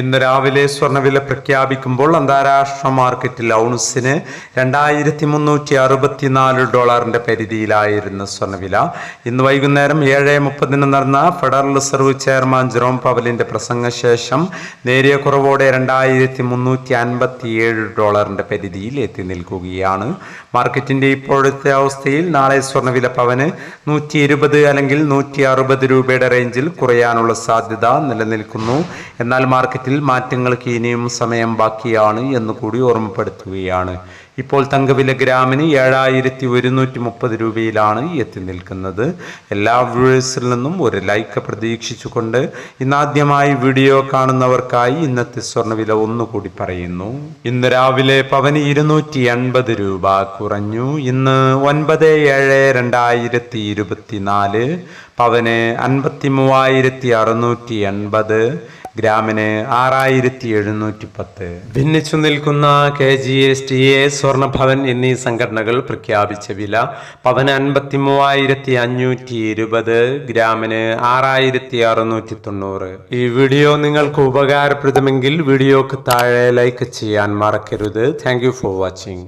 ഇന്ന് രാവിലെ സ്വർണവില പ്രഖ്യാപിക്കുമ്പോൾ അന്താരാഷ്ട്ര മാർക്കറ്റിൽ ഔൺസിന് രണ്ടായിരത്തി മുന്നൂറ്റി അറുപത്തിനാല് ഡോളറിന്റെ പരിധിയിലായിരുന്നു സ്വർണവില ഇന്ന് വൈകുന്നേരം ഏഴ് മുപ്പതിന് നടന്ന ഫെഡറൽ റിസർവ് ചെയർമാൻ ജെറോം പവലിന്റെ പ്രസംഗശേഷം നേരിയ കുറവോടെ രണ്ടായിരത്തി മുന്നൂറ്റി അൻപത്തി ഏഴ് ഡോളറിന്റെ പരിധിയിൽ എത്തി നിൽക്കുകയാണ്. മാർക്കറ്റിന്റെ ഇപ്പോഴത്തെ അവസ്ഥയിൽ നാളെ സ്വർണവില പവന് നൂറ്റി ഇരുപത് അല്ലെങ്കിൽ നൂറ്റി അറുപത് രൂപയുടെ റേഞ്ചിൽ കുറയാനുള്ള സാധ്യത നിലനിൽക്കുന്നു. എന്നാൽ മാർക്കറ്റിൽ മാറ്റങ്ങൾക്ക് ഇനിയും സമയം ബാക്കിയാണ് എന്ന് കൂടി ഓർമ്മപ്പെടുത്തുകയാണ്. ഇപ്പോൾ തങ്കവില ഗ്രാമിന് ഏഴായിരത്തി ഒരുന്നൂറ്റി മുപ്പത് രൂപയിലാണ് എത്തി നിൽക്കുന്നത്. എല്ലാ വ്യൂവേഴ്സിൽ നിന്നും ഒരു ലൈക്ക് പ്രതീക്ഷിച്ചുകൊണ്ട് ഇന്നാദ്യമായി വീഡിയോ കാണുന്നവർക്കായി ഇന്നത്തെ സ്വർണവില ഒന്നുകൂടി പറയുന്നു. ഇന്ന് രാവിലെ പവന് ഇരുന്നൂറ്റി എൺപത് രൂപ കുറഞ്ഞു. ഇന്ന് ഒൻപത് ഏഴ് രണ്ടായിരത്തി ഇരുപത്തിനാല് പവന് അൻപത്തി മൂവായിരത്തി അറുന്നൂറ്റി എൺപത് ഗ്രാമിന് ആറായിരത്തി എഴുന്നൂറ്റി പത്ത് ഭിന്നിച്ചു നിൽക്കുന്ന K G S T A Swarnabhavan എന്നീ സംഘടനകൾ പ്രഖ്യാപിച്ച വില പവന് അൻപത്തി മൂവായിരത്തി അഞ്ഞൂറ്റി ഇരുപത് ഗ്രാമിന് ആറായിരത്തി അറുന്നൂറ്റി തൊണ്ണൂറ് ഈ വീഡിയോ നിങ്ങൾക്ക് ഉപകാരപ്രദമെങ്കിൽ വീഡിയോക്ക് താഴെ ലൈക്ക് ചെയ്യാൻ മറക്കരുത്. Thank for watching.